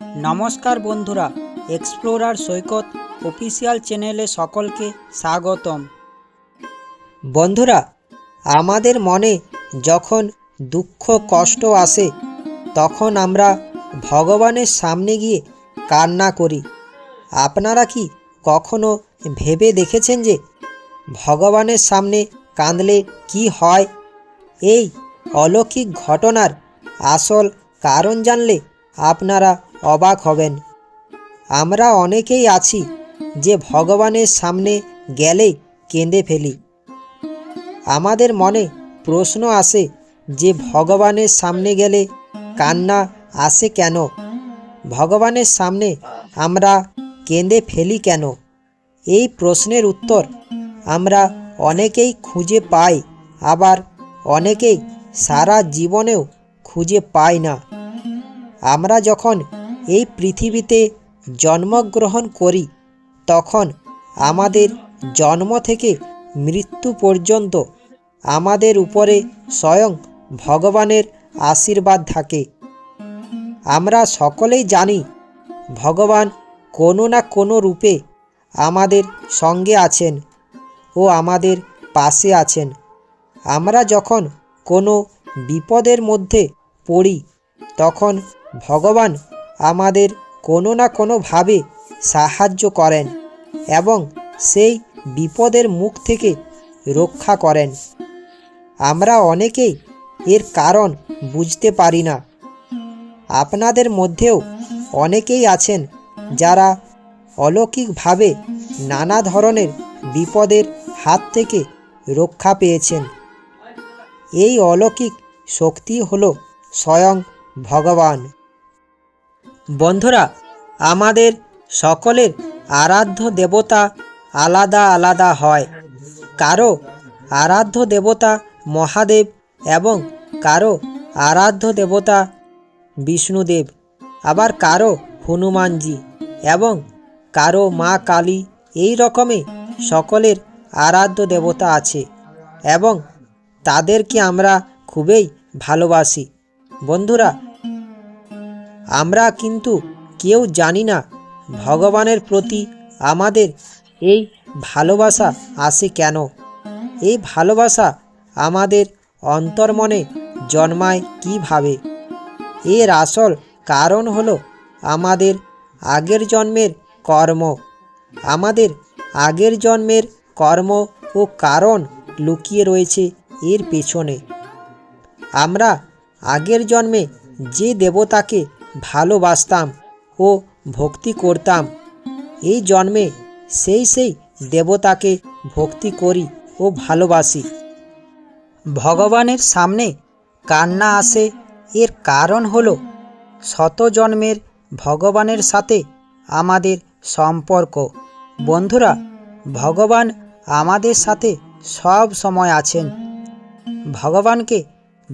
নমস্কার বন্ধুরা এক্সপ্লোরার সৈকত অফিসিয়াল চ্যানেলে সকলকে স্বাগতম। বন্ধুরা, আমাদের মনে যখন দুঃখ, কষ্ট আসে, তখন আমরা ভগবানের সামনে গিয়ে কান্না করি। আপনারা কি কখনো ভেবে দেখেছেন যে ভগবানের সামনে কাঁদলে কি হয়? এই অলৌকিক ঘটনার আসল কারণ জানলে আপনারা অবাক হবেন। আমরা অনেকেই আছি যে ভগবানের সামনে গেলেই কেঁদে ফেলি। আমাদের মনে প্রশ্ন আসে যে ভগবানের সামনে গেলে কান্না আসে কেন? ভগবানের সামনে আমরা কেঁদে ফেলি কেন? এই প্রশ্নের উত্তর আমরা অনেকেই খুঁজে পাই, আবার অনেকেই সারা জীবনেও খুঁজে পাই না। আমরা যখন এই পৃথিবীতে জন্মগ্রহণ করি, তখন আমাদের জন্ম থেকে মৃত্যু পর্যন্ত আমাদের উপরে স্বয়ং ভগবানের আশীর্বাদ থাকে। আমরা সকলেই জানি, ভগবান কোনো না কোনো রূপে আমাদের সঙ্গে আছেন ও আমাদের পাশে আছেন। আমরা যখন কোনো বিপদের মধ্যে পড়ি, তখন ভগবান আমাদের কোনো না কোনোভাবে সাহায্য করেন এবং সেই বিপদের মুখ থেকে রক্ষা করেন। আমরা অনেকেই এর কারণ বুঝতে পারি না। আপনাদের মধ্যেও অনেকেই আছেন যারা অলৌকিকভাবে নানা ধরনের বিপদের হাত থেকে রক্ষা পেয়েছেন। এই অলৌকিক শক্তি হল স্বয়ং ভগবান। বন্ধুরা, আমাদের সকলের আরাধ্য দেবতা আলাদা আলাদা হয়। কারও আরাধ্য দেবতা মহাদেব এবং কারও আরাধ্য দেবতা বিষ্ণুদেব। আবার কারও হনুমানজি এবং কারও মা কালী এই রকমে সকলের আরাধ্য দেবতা আছে এবং তাদেরকে আমরা খুবই ভালোবাসি। বন্ধুরা আমরা কিন্তু কেউ জানি না। ভগবানের প্রতি আমাদের এই ভালোবাসা আসে কেন? এই ভালোবাসা আমাদের অন্তর্মনে জন্মায় কীভাবে? এর আসল কারণ হলো আমাদের আগের জন্মের কর্ম। আমাদের আগের জন্মের কর্ম ও কারণ লুকিয়ে রয়েছে এর পেছনে। আমরা আগের জন্মে যে দেবতাকে ভালোবাসতাম ও ভক্তি করতাম। এই জন্মে সেই সেই দেবতাকে ভক্তি করি ও ভালোবাসি। ভগবানের সামনে কান্না আসে, এর কারণ হল শত জন্মের ভগবানের সাথে আমাদের সম্পর্ক। বন্ধুরা, ভগবান আমাদের সাথে সব সময় আছেন। ভগবানকে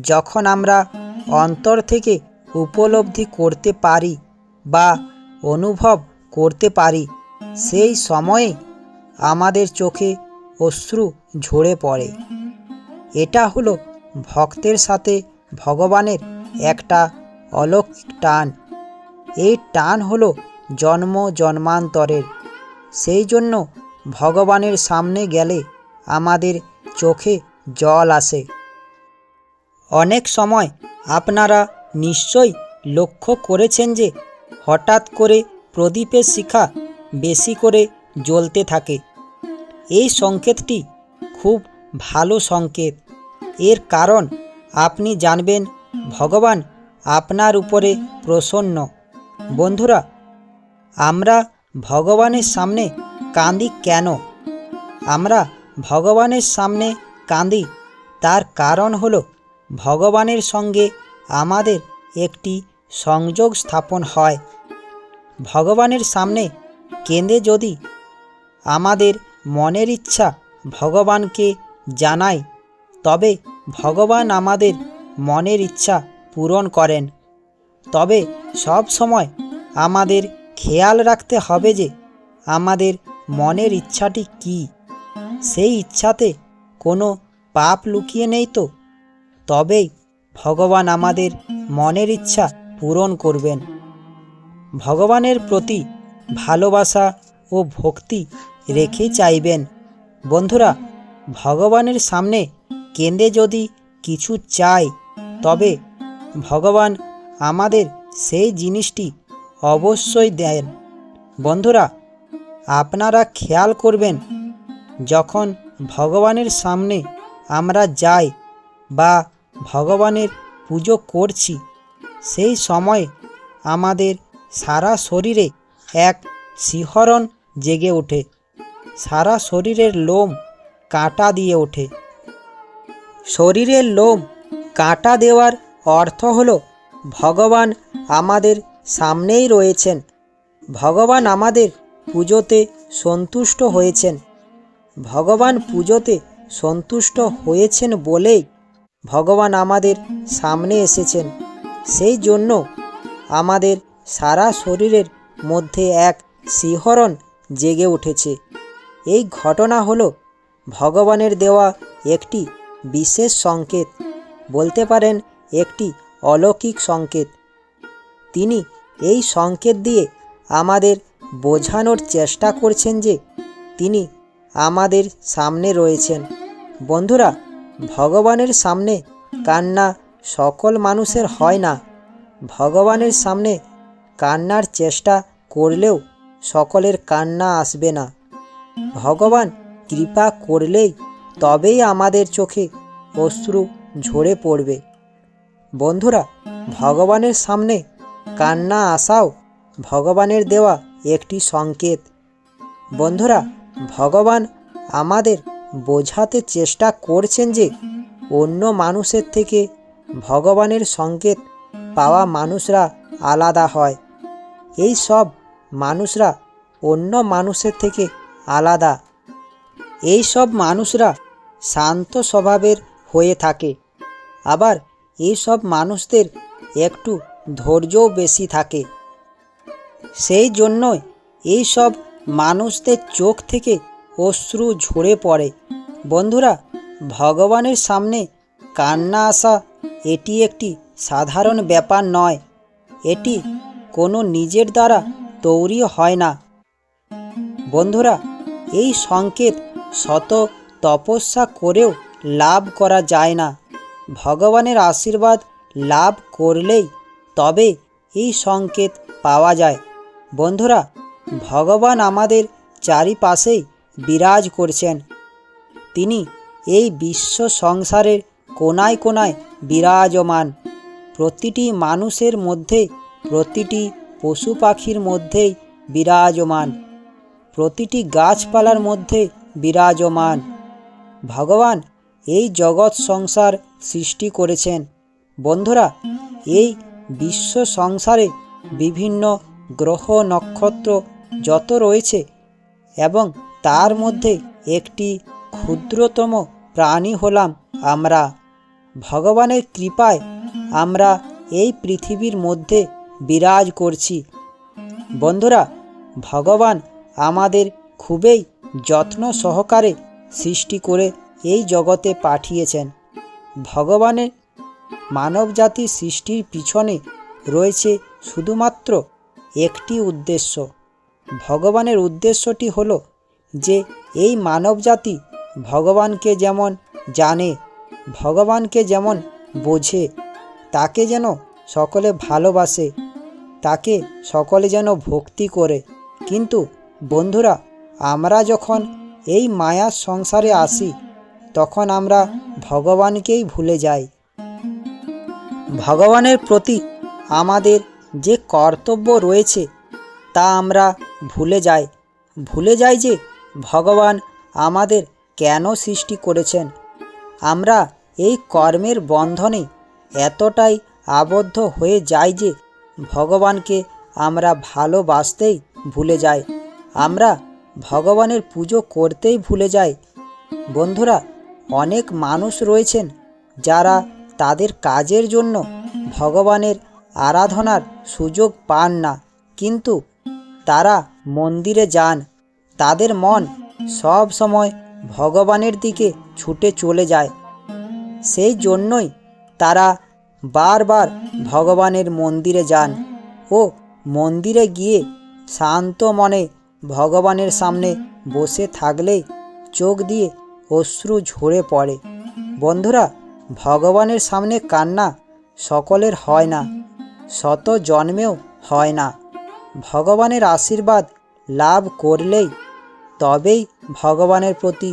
যখন আমরা অন্তর থেকে উপলব্ধি করতে পারি বা অনুভব করতে পারি, সেই সময়ে আমাদের চোখে অশ্রু ঝরে পড়ে। এটা হলো ভক্তের সাথে ভগবানের একটা অলৌকিক টান। এই টান হলো জন্ম জন্মান্তরের। সেই জন্য ভগবানের সামনে গেলে আমাদের চোখে জল আসে। অনেক সময় আপনারা নিশ্চয়ই লক্ষ্য করেছেন যে হঠাৎ করে প্রদীপের শিখা বেশি করে জ্বলতে থাকে। এই সংকেতটি খুব ভালো সংকেত। এর কারণ আপনি জানবেন, ভগবান আপনার উপরে প্রসন্ন। বন্ধুরা, আমরা ভগবানের সামনে কাঁদি কেন? আমরা ভগবানের সামনে কাঁদি তার কারণ হলো ভগবানের সঙ্গে আমাদের একটি সংযোগ স্থাপন হয়। ভগবানের সামনে কেঁদে যদি আমাদের মনের ইচ্ছা ভগবানকে জানাই, তবে ভগবান আমাদের মনের ইচ্ছা পূরণ করেন। তবে সব সময় আমাদের খেয়াল রাখতে হবে যে আমাদের মনের ইচ্ছাটি কি। সেই ইচ্ছাতে কোনো পাপ লুকিয়ে নেই তো? তবেই ভগবান আমাদের মনের ইচ্ছা পূরণ করবেন। ভগবানের প্রতি ভালোবাসা ও ভক্তি রেখে চাইবেন। বন্ধুরা, ভগবানের সামনে কেঁদে যদি কিছু চাই, তবে ভগবান আমাদের সেই জিনিসটি অবশ্যই দেন। বন্ধুরা, আপনারা খেয়াল করবেন, যখন ভগবানের সামনে আমরা যাই বা ভগবানের পুজো করছি। সেই সময় আমাদের সারা শরীরে এক শিহরণ জেগে ওঠে। সারা শরীরের লোম কাঁটা দিয়ে ওঠে। শরীরের লোম কাঁটা দেওয়ার অর্থ হল, ভগবান আমাদের সামনেই রয়েছেন। ভগবান আমাদের পুজোতে সন্তুষ্ট হয়েছেন। ভগবান পুজোতে সন্তুষ্ট হয়েছেন বলেই ভগবান আমাদের সামনে এসেছেন। সেই জন্য আমাদের সারা শরীরের মধ্যে এক শিহরণ জেগে উঠেছে। এই ঘটনা হলো ভগবানের দেওয়া একটি বিশেষ সংকেত, বলতে পারেন একটি অলৌকিক সংকেত। তিনি এই সংকেত দিয়ে আমাদের বোঝানোর চেষ্টা করছেন যে তিনি আমাদের সামনে রয়েছেন। বন্ধুরা ভগবানের সামনে কান্না সকল মানুষের হয় না। ভগবানের সামনে কান্নার চেষ্টা করলেও সকলের কান্না আসবে না। ভগবান কৃপা করলেই তবেই আমাদের চোখে অশ্রু ঝরে পড়বে। বন্ধুরা, ভগবানের সামনে কান্না আসাও ভগবানের দেওয়া একটি সংকেত। বন্ধুরা, ভগবান আমাদের বোঝাতে চেষ্টা করছেন যে অন্য মানুষের থেকে ভগবানের সংকেত পাওয়া মানুষরা আলাদা হয়। এই সব মানুষরা অন্য মানুষের থেকে আলাদা। এই সব মানুষরা শান্ত স্বভাবের হয়ে থাকে। আবার এই সব মানুষদের একটু ধৈর্যও বেশি থাকে। সেই জন্যই এই সব মানুষদের চোখ থেকে অশ্রু ঝরে পড়ে। বন্ধুরা, ভগবানের সামনে কান্না আসা এটি একটি সাধারণ ব্যাপার নয়। এটি কোনো নিজের দ্বারা তৈরি হয় না। বন্ধুরা, এই সংকেত শত তপস্যা করেও লাভ করা যায় না। ভগবানের আশীর্বাদ লাভ করলেই তবে এই সংকেত পাওয়া যায়। বন্ধুরা, ভগবান আমাদের চারিপাশেই বিরাজ করছেন। তিনি এই বিশ্ব সংসারের কোনায় কোনায় বিরাজমান। প্রতিটি মানুষের মধ্যে, প্রতিটি পশু পাখির মধ্যেই বিরাজমান। প্রতিটি গাছপালার মধ্যে বিরাজমান। ভগবান এই জগৎ সংসার সৃষ্টি করেছেন। বন্ধুরা, এই বিশ্ব সংসারে বিভিন্ন গ্রহ নক্ষত্র যত রয়েছে এবং তার মধ্যে একটি ক্ষুদ্রতম প্রাণী হলাম আমরা। ভগবানের কৃপায় আমরা এই পৃথিবীর মধ্যে বিরাজ করছি। বন্ধুরা, ভগবান আমাদের খুবই যত্ন সহকারে সৃষ্টি করে এই জগতে পাঠিয়েছেন। ভগবানের মানবজাতি সৃষ্টির পিছনে রয়েছে শুধুমাত্র একটি উদ্দেশ্য। ভগবানের উদ্দেশ্যটি হলো যে এই মানবজাতি ভগবানকে যেমন জানে, ভগবানকে যেমন বোঝে, তাকে যেন সকলে ভালোবাসে, তাকে সকলে যেন ভক্তি করে। কিন্তু বন্ধুরা, আমরা যখন এই মায়ার সংসারে আসি, তখন আমরা ভগবানকেই ভুলে যাই। ভগবানের প্রতি আমাদের যে কর্তব্য রয়েছে, তা আমরা ভুলে যাই। ভুলে যাই যে ভগবান আমাদের কেন সৃষ্টি করেছেন? আমরা এই কর্মের বন্ধনে এতটাই আবদ্ধ হয়ে যাই যে ভগবানকে আমরা ভালোবাসতেই ভুলে যাই। আমরা ভগবানের পুজো করতেই ভুলে যাই। বন্ধুরা, অনেক মানুষ রয়েছেন যারা তাদের কাজের জন্য ভগবানের আরাধনার সুযোগ পান না। কিন্তু তারা মন্দিরে যান। তাদের মন সব সময় ভগবানের দিকে ছুটে চলে যায়। সেই জন্যই তারা বারবার ভগবানের মন্দিরে যান ও মন্দিরে গিয়ে শান্ত মনে ভগবানের সামনে বসে থাকলেই চোখ দিয়ে অশ্রু ঝরে পড়ে। বন্ধুরা, ভগবানের সামনে কান্না সকলের হয় না, শত জন্মেও হয় না। ভগবানের আশীর্বাদ লাভ করলেই তবেই ভগবানের প্রতি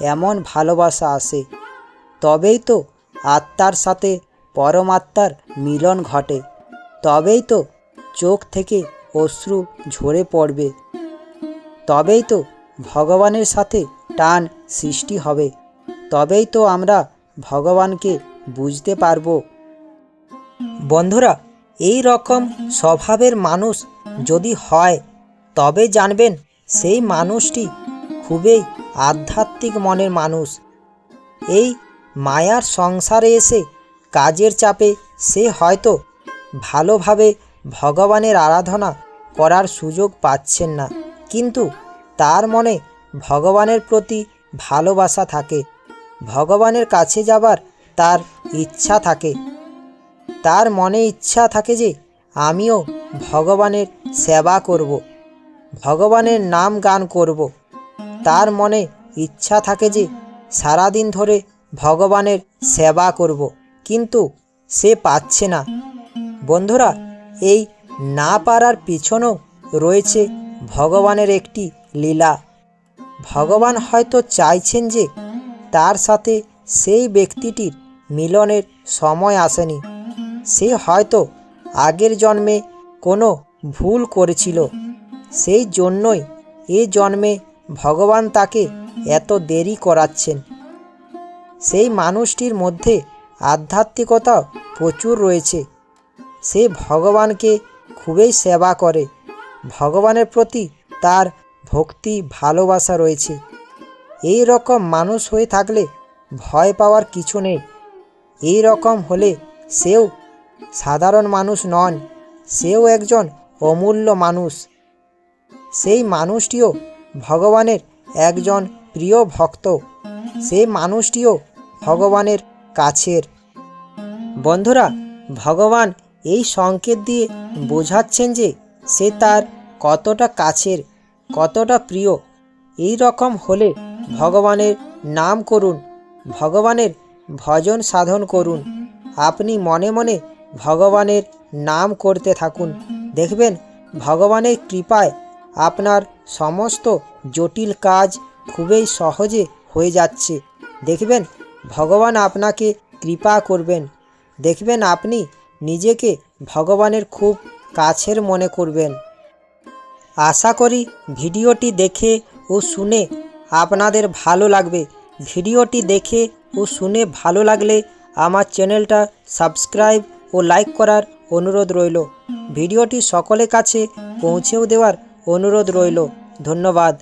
এমন ভালোবাসা আসে। তবেই তো আত্মার সাথে পরমাত্মার মিলন ঘটে। তবেই তো চোখ থেকে অশ্রু ঝরে পড়বে। তবেই তো ভগবানের সাথে টান সৃষ্টি হবে। তবেই তো আমরা ভগবানকে বুঝতে পারব। বন্ধুরা, এই রকম স্বভাবের মানুষ যদি হয়, তবে জানবেন সেই মানুষটি খুবই আধ্যাত্মিক মনের মানুষ। এই মায়ার সংসারে এসে কাজের চাপে সে হয়তো ভালোভাবে ভগবানের আরাধনা করার সুযোগ পাচ্ছেন না, কিন্তু তার মনে ভগবানের প্রতি ভালোবাসা থাকে, ভগবানের কাছে যাবার তার ইচ্ছা থাকে। তার মনে ইচ্ছা থাকে যে আমিও ভগবানের সেবা করব। ভগবানের নাম গান করব। তার মনে ইচ্ছা থাকে যে সারাদিন ধরে ভগবানের সেবা করব, কিন্তু সে পাচ্ছে না। বন্ধুরা, এই না পারার পিছনেও রয়েছে ভগবানের একটি লীলা। ভগবান হয়তো চাইছেন যে তার সাথে সেই ব্যক্তিটির মিলনের সময় আসেনি। সে হয়তো আগের জন্মে কোনো ভুল করেছিল। সেই জন্যই এ জন্মে ভগবান তাকে এত দেরি করাচ্ছেন। সেই মানুষটির মধ্যে আধ্যাত্মিকতা প্রচুর রয়েছে। সে ভগবানকে খুবই সেবা করে। ভগবানের প্রতি তার ভক্তি, ভালোবাসা রয়েছে। এই রকম মানুষ হয়ে থাকলে ভয় পাওয়ার কিছু নেই। এই রকম হলে সেও সাধারণ মানুষ নন, সেও একজন অমূল্য মানুষ। সেই মানুষটিও ভগবানের একজন প্রিয় ভক্ত। সেই মানুষটিও ভগবানের কাছের। বন্ধুরা, ভগবান এই সংকেত দিয়ে বোঝাচ্ছেন যে সে তার কতটা কাছের, কতটা প্রিয়। এই রকম হলে ভগবানের নাম করুন, ভগবানের ভজন সাধন করুন। আপনি মনে মনে ভগবানের নাম করতে থাকুন। দেখবেন ভগবানের কৃপায় আপনার সমস্ত জটিল কাজ খুবই সহজে হয়ে যাচ্ছে। দেখবেন, ভগবান আপনাকে কৃপা করবেন। দেখবেন, আপনি নিজেকে ভগবানের খুব কাছের মনে করবেন। আশা করি ভিডিওটি দেখে ও শুনে আপনাদের ভালো লাগবে। ভিডিওটি দেখে ও শুনে ভালো লাগলে আমার চ্যানেলটা সাবস্ক্রাইব ও লাইক করার অনুরোধ রইল। ভিডিওটি সকলের কাছে পৌঁছেও দেওয়ার অনুরোধ রইল। ধন্যবাদ।